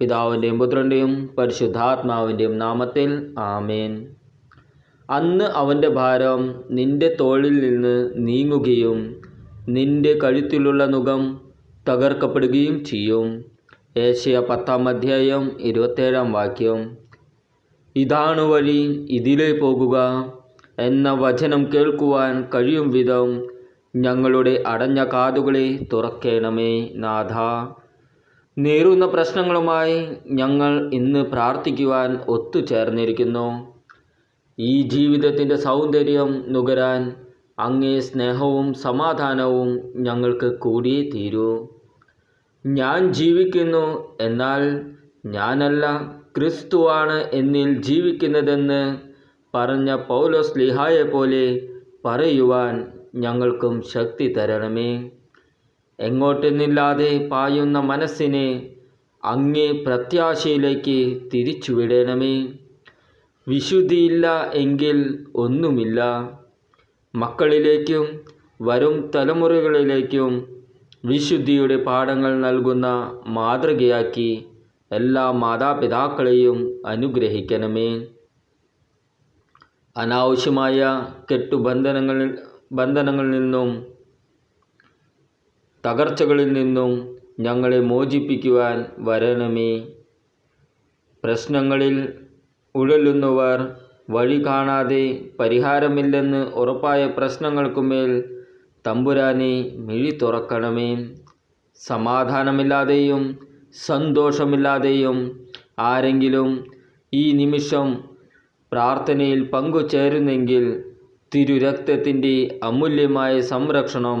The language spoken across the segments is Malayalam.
പിതാവിന്റെയും പുത്രന്റെയും പരിശുദ്ധാത്മാവിന്റെയും നാമത്തിൽ ആമേൻ. അന്ന് അവന്റെ ഭാരം നിന്റെ തോളിൽ നിന്ന് നീങ്ങുകയും നിന്റെ കഴുത്തിലുള്ള നുഖം തകർക്കപ്പെടുകയും ചെയ്യും. ഏഷ്യ പത്താം അധ്യായം ഇരുപത്തേഴാം വാക്യം. ഇതാണ് വഴി ഇതിലേ പോകുക എന്ന വചനം കേൾക്കുവാൻ കഴിയും വിധം ഞങ്ങളുടെ അടഞ്ഞ കാതുകളെ തുറക്കേണമേ നാഥ. നേരുന്ന പ്രശ്നങ്ങളുമായി ഞങ്ങൾ ഇന്ന് പ്രാർത്ഥിക്കുവാൻ ഒത്തുചേർന്നിരിക്കുന്നു. ഈ ജീവിതത്തിന്റെ സൗന്ദര്യം നുകരാൻ അങ്ങേ സ്നേഹവും സമാധാനവും ഞങ്ങൾക്ക് കൂടിയേ തീരൂ ഞാൻ ജീവിക്കുന്നു എന്നാൽ ഞാനല്ല ക്രിസ്തുവാണ് എന്നിൽ ജീവിക്കുന്നതെന്ന് പറഞ്ഞ പൗലോസ് ലിഹായെ പോലെ പറയുവാൻ ഞങ്ങൾക്കും ശക്തി തരണമേ. എങ്ങോട്ടെന്നില്ലാതെ പായുന്ന മനസ്സിനെ അങ്ങേ പ്രത്യാശയിലേക്ക് തിരിച്ചുവിടണമേ. വിശുദ്ധിയില്ല എങ്കിൽ ഒന്നുമില്ല. മക്കളിലേക്കും വരും തലമുറകളിലേക്കും വിശുദ്ധിയുടെ പാഠങ്ങൾ നൽകുന്ന മാതൃകയാക്കി എല്ലാ മാതാപിതാക്കളെയും അനുഗ്രഹിക്കണമേ. അനാവശ്യമായ കെട്ടുബന്ധനങ്ങളിൽ ബന്ധനങ്ങളിൽ നിന്നും തകർച്ചകളിൽ നിന്നും ഞങ്ങളെ മോചിപ്പിക്കുവാൻ വരണമേ. പ്രശ്നങ്ങളിൽ ഉഴലുന്നവർ വഴി കാണാതെ പരിഹാരമില്ലെന്ന് ഉറപ്പായ പ്രശ്നങ്ങൾക്കുമേൽ തമ്പുരാനെ മിഴി തുറക്കണമേ. സമാധാനമില്ലാതെയും സന്തോഷമില്ലാതെയും ആരെങ്കിലും ഈ നിമിഷം പ്രാർത്ഥനയിൽ പങ്കുചേരുന്നെങ്കിൽ തിരുരക്തത്തിന്റെ അമൂല്യമായ സംരക്ഷണം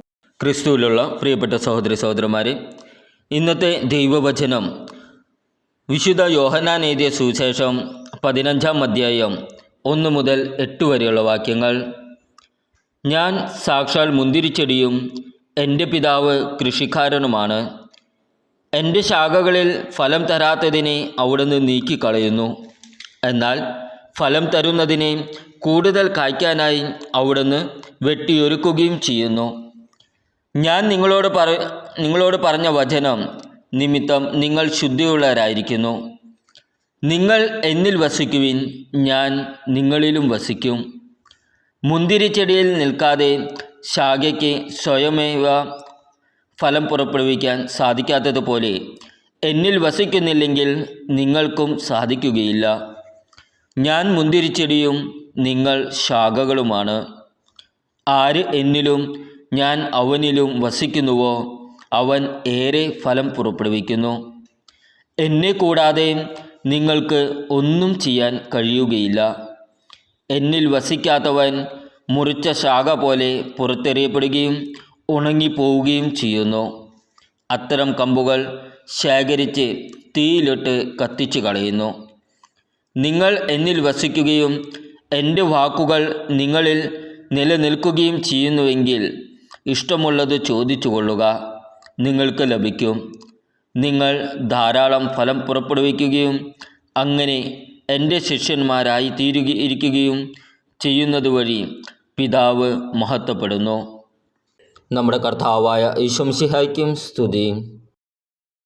ക്രിസ്തുവിലുള്ള പ്രിയപ്പെട്ട സഹോദരി സഹോദരന്മാരെ ഇന്നത്തെ ദൈവവചനം വിശുദ്ധ യോഹനാൻ എഴുതിയ സുവിശേഷം പതിനഞ്ചാം അധ്യായം ഒന്ന് മുതൽ എട്ട് വരെയുള്ള വാക്യങ്ങൾ ഞാൻ സാക്ഷാൽ മുന്തിരിച്ചെടിയും എന്റെ പിതാവ് കൃഷിക്കാരനുമാണ്. എന്റെ ശാഖകളിൽ ഫലം തരാത്തതിനെ അവിടുന്ന് നീക്കിക്കളയുന്നു. എന്നാൽ ഫലം തരുന്നതിനെ കൂടുതൽ കായ്ക്കാനായി അവിടുന്ന് വെട്ടിയൊരുക്കുകയും ചെയ്യുന്നു. ഞാൻ നിങ്ങളോട് പറ നിങ്ങളോട് പറഞ്ഞ വചനം നിമിത്തം നിങ്ങൾ ശുദ്ധിയുള്ളവരായിരിക്കുന്നു. നിങ്ങൾ എന്നിൽ വസിക്കുവിൻ ഞാൻ നിങ്ങളിലും വസിക്കും. മുന്തിരിച്ചെടിയിൽ നിൽക്കാതെ ശാഖയ്ക്ക് സ്വയമേവ ഫലം പുറപ്പെടുവിക്കാൻ സാധിക്കാത്തതുപോലെ എന്നിൽ വസിക്കുന്നില്ലെങ്കിൽ നിങ്ങൾക്കും സാധിക്കുകയില്ല. ഞാൻ മുന്തിരിച്ചെടിയും നിങ്ങൾ ശാഖകളുമാണ്. ആര് എന്നിലും ഞാൻ അവനിലും വസിക്കുന്നുവോ? അവൻ ഏറെ ഫലം പുറപ്പെടുവിക്കുന്നു. എന്നെ കൂടാതെ നിങ്ങൾക്ക് ഒന്നും ചെയ്യാൻ കഴിയുകയില്ല. എന്നിൽ വസിക്കാത്തവൻ മുറിച്ച ശാഖ പോലെ പുറത്തെറിയപ്പെടുകയും ഉണങ്ങിപ്പോവുകയും ചെയ്യുന്നു. അത്തരം കമ്പുകൾ ശേഖരിച്ച് തീയിലിട്ട് കത്തിച്ചു കളയുന്നു. നിങ്ങൾ എന്നിൽ വസിക്കുകയും എന്റെ വാക്കുകൾ നിങ്ങളിൽ നിലനിൽക്കുകയും ചെയ്യുന്നുവെങ്കിൽ ഇഷ്ടമുള്ളത് ചോദിച്ചു കൊള്ളുക. നിങ്ങൾക്ക് ലഭിക്കും. നിങ്ങൾ ധാരാളം ഫലം പുറപ്പെടുവിക്കുകയും അങ്ങനെ എന്റെ ശിഷ്യന്മാരായി തീരുകയിരിക്കുകയും ചെയ്യുന്നത് വഴി പിതാവ് മഹത്വപ്പെടുന്നു. നമ്മുടെ കർത്താവായ ഈശ്വംസിഹായ്ക്കും സ്തുതി.